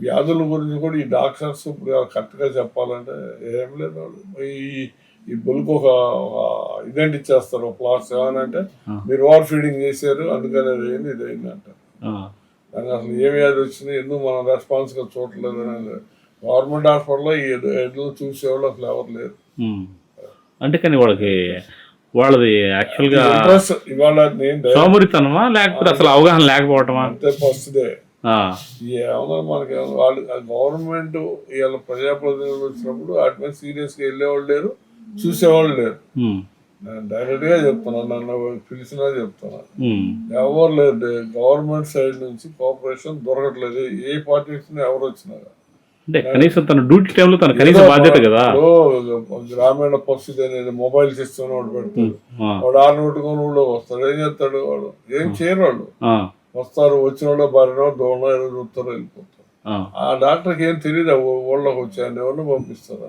వ్యాధుల గురించి కూడా ఈ డాక్టర్స్ ఇప్పుడు కరెక్ట్గా చెప్పాలంటే ఏం లేదు ఈ ఈ బుల్కి ఒక ఇదేంటి ఇచ్చేస్తారు ప్లాట్స్ ఏమనంటే. మీరు ఓవర్ ఫీడింగ్ చేశారు అందుకని అది అయింది ఇది అయింది అంటారు. దానికి అసలు ఏ వ్యాధి వచ్చింది ఎందుకు మనం రెస్పాన్స్గా చూడలేదు అనేది గవర్నమెంట్ హాస్పిటల్లో ఈ ఎడ్- ఎడ్లు చూసేవాళ్ళు అసలు ఎవరు లేరు. అంటే కానీ వాళ్ళకి వాళ్ళది యాక్చువల్గా ఇవాళ సోమరితనమా లేకపోతే అసలు అవగాహన లేకపోవటమా? అంతే ఫస్ట్దే ఏమన్నా మనకి వాళ్ళు గవర్నమెంట్ ఇవాళ ప్రజాప్రతినిధులు వచ్చినప్పుడు వాటి మీద సీరియస్గా వెళ్ళేవాళ్ళు లేరు చూసేవాళ్ళు లేరు. నేను డైరెక్ట్గా చెప్తున్నాను నన్ను పిలిచినా చెప్తున్నాను ఎవరు లేదు గవర్నమెంట్ సైడ్ నుంచి కోఆపరేషన్ దొరకట్లేదు. ఏ పార్టీ వచ్చినా ఎవరు వచ్చినా అంటే కనీసం తన డ్యూటీ టైంలో తన కనీస బాధ్యత కదా. గ్రామీణ పరిస్థితి అనేది మొబైల్ సిస్టమ్ వాడు పెడతాడు. వాడు ఆరు పెట్టుకొని ఊళ్ళో వస్తాడు ఏం చేస్తాడు వాడు? ఏం చేయరు వాళ్ళు. వస్తారు వచ్చిన వాళ్ళు భార్యనో దోమలో ఏదో చూస్తారు వెళ్ళిపోతారు ఆ. ఆ డాక్టర్కి ఏం తెలియదు ఊళ్ళోకి వచ్చాయని ఎవరిని పంపిస్తారు